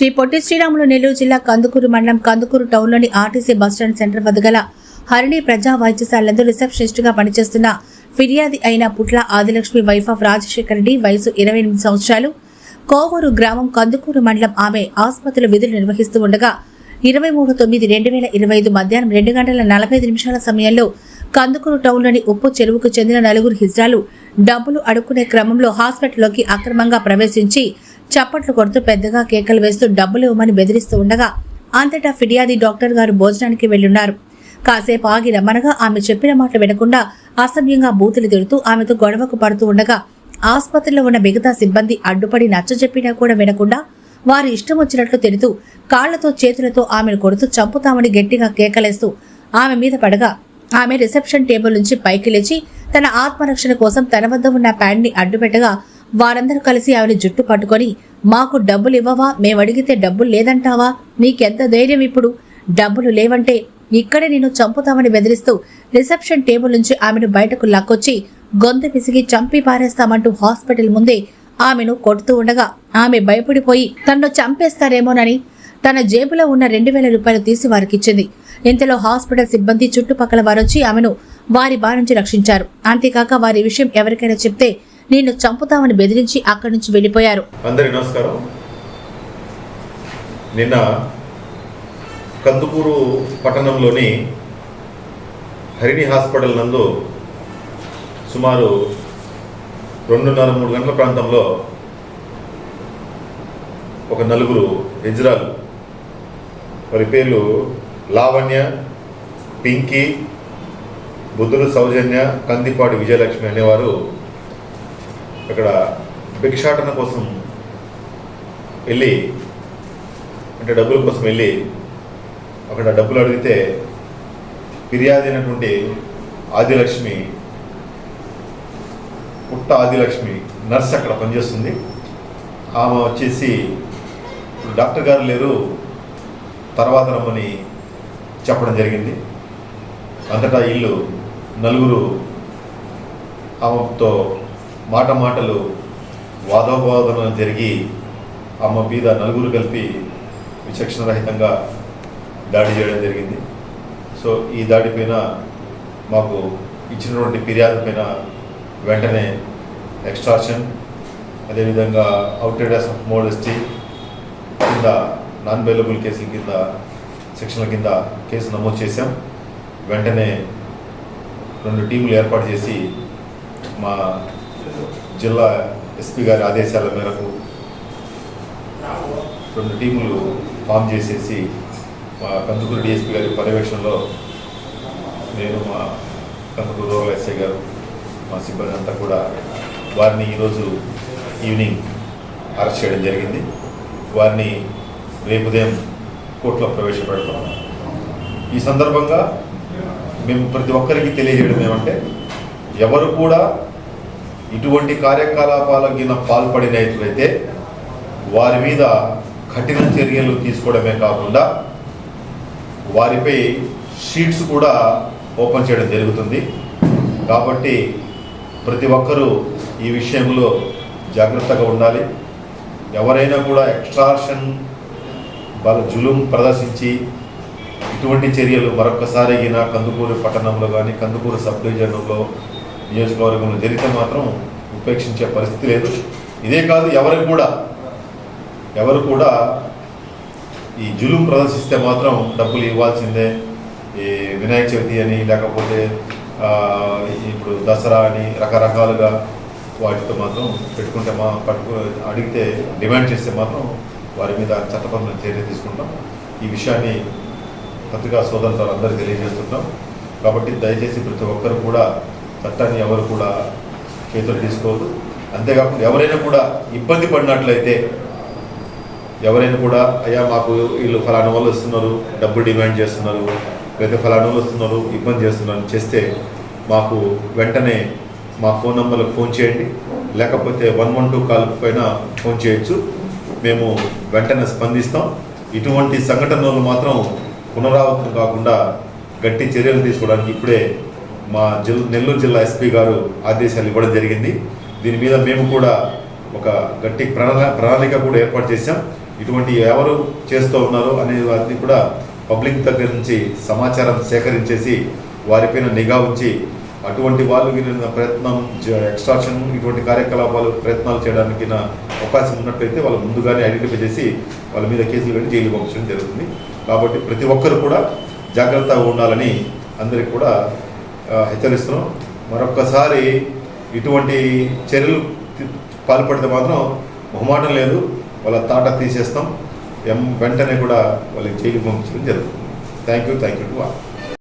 శ్రీ పొట్టి శ్రీరాములు నెల్లూరు జిల్లా కందుకూరు మండలం కందుకూరు టౌన్లోని ఆర్టీసీ బస్టాండ్ సెంటర్ వద్ద గల హరిణి ప్రజా వైద్యశాలందు రిసెప్షనిస్ట్గా పనిచేస్తున్న ఫిర్యాది అయిన పుట్ల ఆదిలక్ష్మి వైఫ్ ఆఫ్ రాజశేఖర్ రెడ్డి వయసు ఇరవై ఎనిమిది సంవత్సరాలు. కోవూరు గ్రామం కందుకూరు మండలం ఆమె ఆసుపత్రిలో విధులు నిర్వహిస్తూ ఉండగా ఇరవై మూడు తొమ్మిది రెండు వేల ఇరవై ఐదు మధ్యాహ్నం రెండు గంటల నలభై ఐదు నిమిషాల సమయంలో కందుకూరు టౌన్లోని ఉప్పు చెరువుకు చెందిన నలుగురు హిజ్రాలు డబ్బులు అడుక్కునే క్రమంలో హాస్పిటల్లోకి అక్రమంగా ప్రవేశించి చప్పట్లు కొడుతూ పెద్దగా కేకలు వేస్తూ డబ్బులు ఇవ్వమని బెదిరిస్తూ ఉండగా అంతటా ఫిర్యాది డాక్టర్ గారు భోజనానికి వెళ్ళున్నారు. కాసేపు ఆగి రమ్మనగా ఆమె చెప్పిన మాటలు వినకుండా అసభ్యంగా బూతులు తిడుతూ ఆమెతో గొడవకు పడుతూ ఉండగా ఆసుపత్రిలో ఉన్న మిగతా సిబ్బంది అడ్డుపడి నచ్చజెప్పినా కూడా వినకుండా వారి ఇష్టం వచ్చినట్లు తిడుతూ కాళ్ళతో చేతులతో ఆమెను కొడుతూ చంపుతామని గట్టిగా కేకలేస్తూ ఆమె మీద పడగా ఆమె రిసెప్షన్ టేబుల్ నుంచి పైకి లేచి తన ఆత్మరక్షణ కోసం తన వద్ద ఉన్న ప్యాంట్ని అడ్డుపెట్టగా వారందరూ కలిసి ఆవిడ జుట్టు పట్టుకొని మాకు డబ్బులు ఇవ్వవా? మేమడిగితే డబ్బులు లేదంటావా? నీకెంత ధైర్యం ఇప్పుడు? డబ్బులు లేవంటే ఇక్కడే నేను చంపుతామని బెదిరిస్తూ రిసెప్షన్ టేబుల్ నుంచి ఆమెను బయటకు లాక్కొచ్చి గొంతు పిసిగి చంపి పారేస్తామంటూ హాస్పిటల్ ముందే ఆమెను కొడుతూ ఉండగా ఆమె భయపడిపోయి తన్ను చంపేస్తారేమోనని తన జేబులో ఉన్న రెండు వేల రూపాయలు తీసి వారికిచ్చింది. ఇంతలో హాస్పిటల్ సిబ్బంది చుట్టుపక్కల వారొచ్చి ఆమెను వారి బారి నుంచి రక్షించారు. అంతేకాక వారి విషయం ఎవరికైనా చెప్తే నిన్ను చంపుతామని బెదిరించి అక్కడి నుంచి వెళ్ళిపోయారు. అందరి నమస్కారం. నిన్న కందుకూరు పట్టణంలోని హరిణి హాస్పిటల్ నందు సుమారు రెండున్నర మూడు గంటల ప్రాంతంలో ఒక నలుగురు ఎజ్రాలు వారి పేర్లు లావణ్య పింకీ బుద్ధుడు సౌజన్య కందిపాటి విజయలక్ష్మి అనేవారు అక్కడ భిక్షాటన కోసం వెళ్ళి అంటే డబ్బుల కోసం వెళ్ళి అక్కడ డబ్బులు అడిగితే ఫిర్యాదు అయినటువంటి ఆదిలక్ష్మి పుట్ట ఆదిలక్ష్మి నర్స్ అక్కడ పనిచేస్తుంది. ఆమె వచ్చేసి డాక్టర్ గారు లేరు తర్వాత రమ్మని చెప్పడం జరిగింది. అంతటా ఇల్లు నలుగురు ఆమెతో మాట మాటలు వాదోపవాదనలు జరిగి ఆమె మీద నలుగురు కలిపి విచక్షణ రహితంగా దాడి చేయడం జరిగింది. సో ఈ దాడి పైన మాకు ఇచ్చినటువంటి ఫిర్యాదు పైన వెంటనే ఎక్స్ట్రాషన్ అదేవిధంగా అవుటేడర్స్ ఆఫ్ మోడెస్టీ కింద నాన్ బెయిలబుల్ కేసుల కింద సెక్షన్ల కింద కేసు నమోదు చేశాం. వెంటనే రెండు టీములు ఏర్పాటు చేసి మా జిల్లా ఎస్పీ గారి ఆదేశాల మేరకు రెండు టీములు ఫామ్ చేసేసి మా కందుకూరు డిఎస్పీ గారి పర్యవేక్షణలో నేను మా కందుకూరు రూరల్ ఎస్ఐ గారు మా సిబ్బంది అంతా కూడా వారిని ఈరోజు ఈవినింగ్ అరెస్ట్ చేయడం జరిగింది. వారిని రేపు ఉదయం కోర్టులో ప్రవేశపెడతాం ఈ సందర్భంగా మేము ప్రతి ఒక్కరికి తెలియజేయడం ఏమంటే ఎవరు కూడా ఇటువంటి కార్యకలాపాలకు పాల్పడినట్లయితే వారి మీద కఠిన చర్యలు తీసుకోవడమే కాకుండా వారిపై షీట్స్ కూడా ఓపెన్ చేయడం జరుగుతుంది. కాబట్టి ప్రతి ఒక్కరూ ఈ విషయంలో జాగ్రత్తగా ఉండాలి. ఎవరైనా కూడా ఎక్స్ట్రాషన్ వాళ్ళ జులుం ప్రదర్శించి ఇటువంటి చర్యలు మరొకసారి అయినా కందుకూరు పట్టణంలో కానీ కందుకూరు సబ్ డివిజన్లో నియోజకవర్గంలో జరిగితే మాత్రం ఉపేక్షించే పరిస్థితి లేదు. ఇదే కాదు ఎవరికి కూడా ఎవరు కూడా ఈ జులుం ప్రదర్శిస్తే మాత్రం డబ్బులు ఇవ్వాల్సిందే. ఈ వినాయక చవితి అని లేకపోతే ఇప్పుడు దసరా అని రకరకాలుగా వాటితో మాత్రం పెట్టుకుంటే మా పట్టుకు అడిగితే డిమాండ్ చేస్తే మాత్రం వారి మీద చట్టపరమైన చర్య తీసుకుంటాం. ఈ విషయాన్ని పత్రికా సోదరులతో అందరికీ తెలియజేస్తున్నాం కాబట్టి దయచేసి ప్రతి ఒక్కరు కూడా చట్టాన్ని ఎవరు కూడా చేతులు తీసుకోవద్దు అంతేకాకుండా ఎవరైనా కూడా ఇబ్బంది పడినట్లయితే ఎవరైనా కూడా అయ్యా మాకు వీళ్ళు ఫలానా వాళ్ళు వస్తున్నారు డబ్బు డిమాండ్ చేస్తున్నారు లేదా ఫలానా వాళ్ళు వస్తున్నారు ఇబ్బంది చేస్తున్నారు చేస్తే మాకు వెంటనే మా ఫోన్ నెంబర్లకు ఫోన్ చేయండి. లేకపోతే వన్ వన్ టూ కాల్ పైన ఫోన్ చేయొచ్చు. మేము వెంటనే స్పందిస్తాం. ఇటువంటి సంఘటనలు మాత్రం పునరావృతం కాకుండా గట్టి చర్యలు తీసుకోవడానికి ఇప్పుడే మా జిల్ నెల్లూరు జిల్లా ఎస్పీ గారు ఆదేశాలు ఇవ్వడం జరిగింది. దీని మీద మేము కూడా ఒక గట్టి ప్రణా ప్రణాళిక కూడా ఏర్పాటు చేశాం. ఇటువంటి ఎవరు చేస్తూ ఉన్నారో అనే వాటిని కూడా పబ్లిక్ దగ్గర నుంచి సమాచారం సేకరించేసి వారిపైన నిఘా ఉంచి అటువంటి వాళ్ళు వీళ్ళ ప్రయత్నం ఎక్స్ట్రాక్షన్ ఇటువంటి కార్యకలాపాలు ప్రయత్నాలు చేయడానికి నా అవకాశం ఉన్నట్లయితే వాళ్ళు ముందుగానే ఐడెంటిఫై చేసి వాళ్ళ మీద కేసులు పెట్టి జైలు పంపించడం జరుగుతుంది. కాబట్టి ప్రతి ఒక్కరు కూడా జాగ్రత్తగా ఉండాలని అందరికి కూడా హెచ్చరిస్తున్నాం. మరొక్కసారి ఇటువంటి చర్యలు పాల్పడితే మాత్రం మొహమాటం లేదు. వాళ్ళ తాట తీసేస్తాం. ఎం వెంటనే కూడా వాళ్ళకి జైలు పంపించడం జరుగుతుంది. Thank you thank you to